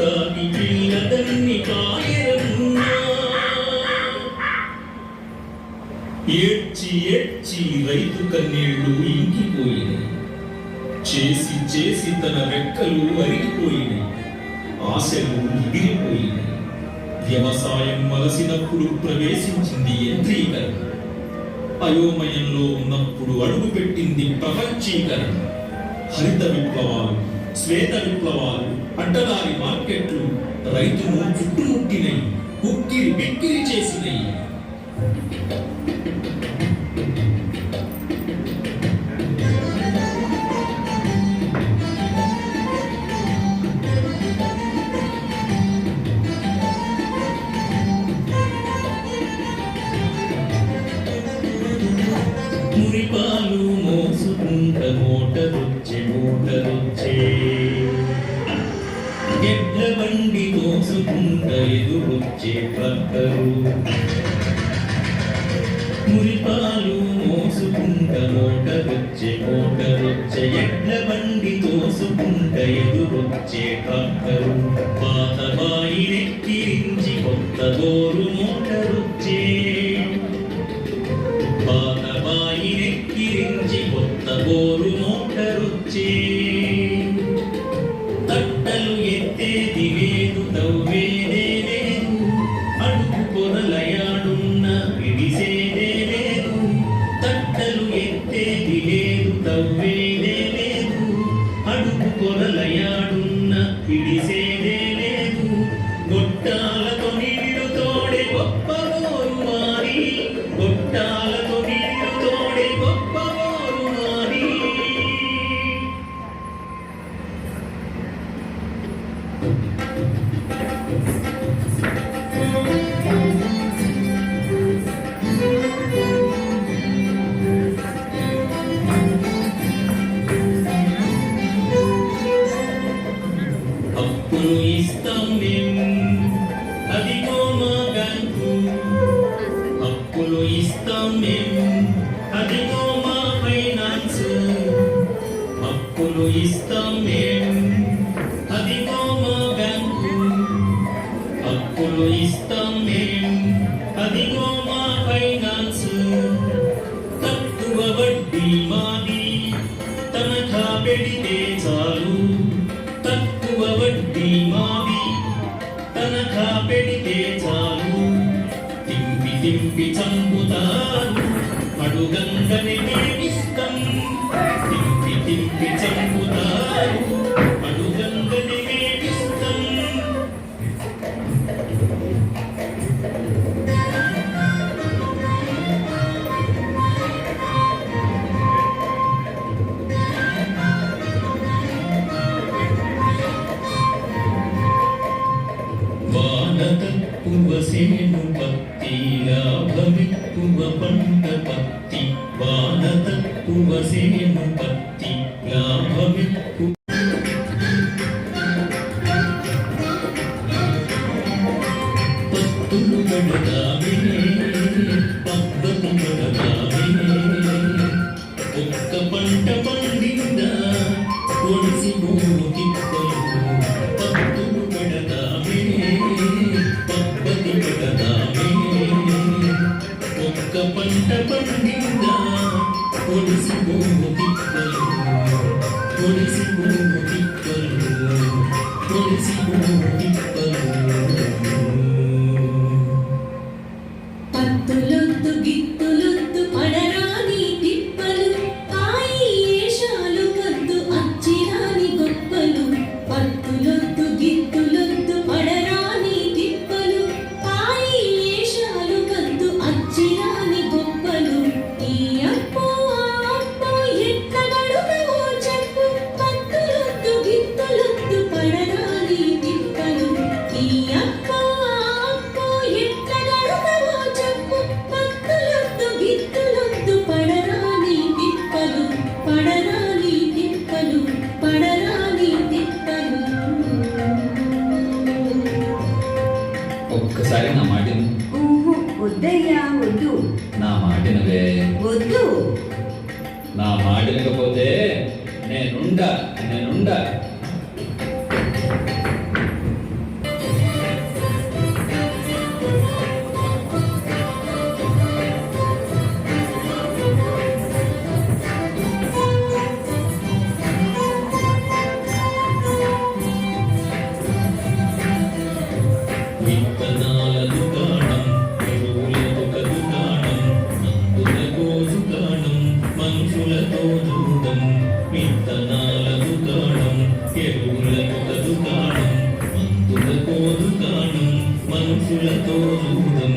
పిల్లదన్ని ఏడ్చి ఏడ్చి రైతు కన్నీళ్ళు ఇంకిపోయినాయి. చేసి చేసి తన రెక్కలు అరిగిపోయినాయి. ఆశలు ఎగిరిపోయినాయి వ్యవసాయం మలసినప్పుడు ప్రవేశించింది యంత్రీకరణ. అయోమయంలో ఉన్నప్పుడు అడుగుపెట్టింది ప్రపంచీకరణ. హరిత విప్లవాలు శ్వేత విప్లవాలు అడ్డదారి మార్కెట్లు రైతులు చుట్టుముట్టినయి ఉక్కిరి బిక్కిరి చేసినయి మోసుకుంట ఎదురొచ్చే ట్రక్కరు మురిపాలు మోసుకుంట మోటరొచ్చే మోటరొచ్చే ఎడ్ల బండి తోసుకుంట ఎదురొచ్చే ట్రక్కరు పాత బాయి నెక్కిరించి కొత్త దోరు మోటరొచ్చే God అప్పులు ఇస్తాం మేం అదిగో మా ఫైనాన్స్ తక్కువ వడ్డీ మాది తనఖా పెడితే చాలు తక్కువ వడ్డీ మాది తనఖా పెడితే చాలు తింపి తింపి చంపుతారు అడుగంగని మేమిస్తాం తింపి తింపి చంపుతారు వానతక్కువ సేను పత్తి లాభమెక్కువ పంట పత్తి వానతక్కువ పత్తులు flores e luz. నా మాటను? వద్దయ్యా వద్దు. నా మాటనులే వద్దు. నా మాట వినకపోతే నేనుండా నేనుండా. తోదుదం మిత్తనాలకు కాణం ఎరువులకు కాణం మంతుల కోదు కాణం మనసుల తోదుదం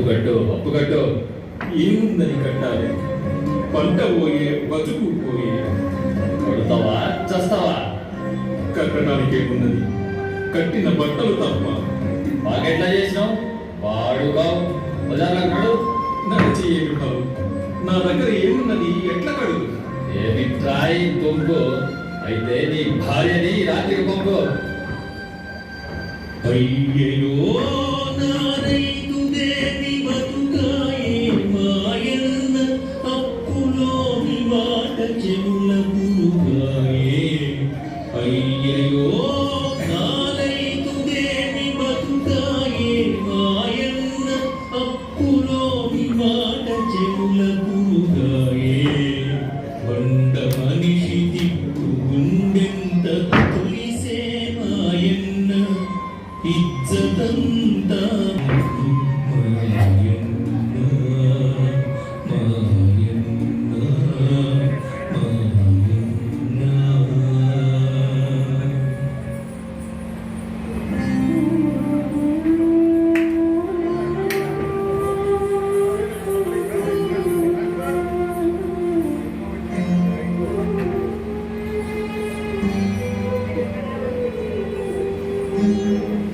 అప్పుగట్టు అప్పుగట్టు ఏముందని కట్టాలి? పంట పోయే బతుకు పోయే. కడతావా? చేస్తావా? కట్టడానికి ఏమున్నది? కట్టిన బట్టలు తప్ప. బాగెట్లా చేసినావు? వాడుగావు బజార్లో నడిచి ఏమిటావు నా దగ్గర ఏమున్నది? ఎట్లా కడు? ఏమి ట్రాయి తొంగు అయితే నీ భార్యని రాత్రికి పొంగు అయ్యో Aí ele olhou. thank you.